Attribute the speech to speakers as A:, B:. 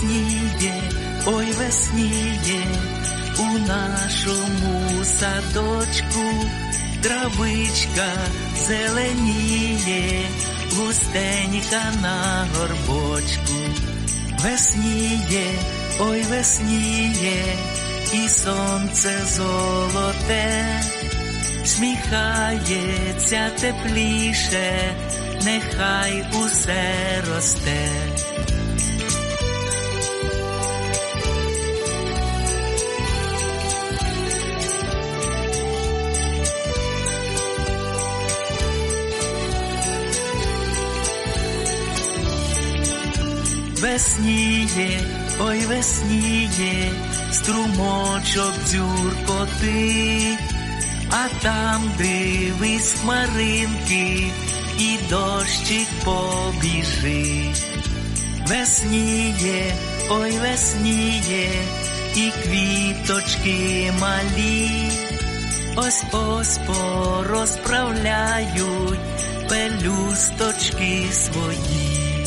A: Весніє, ой, весніє, у нашому садочку травичка зеленіє, густенька на горбочку. Весніє, ой, весніє, і сонце золоте, сміхається тепліше, нехай усе росте. Весніє, ой, весніє, струмочок дзюркоти, а там дивись хмаринки, і дощик побіжить. Весніє, ой, весніє, і квіточки малі, ось ось порозправляють пелюсточки свої.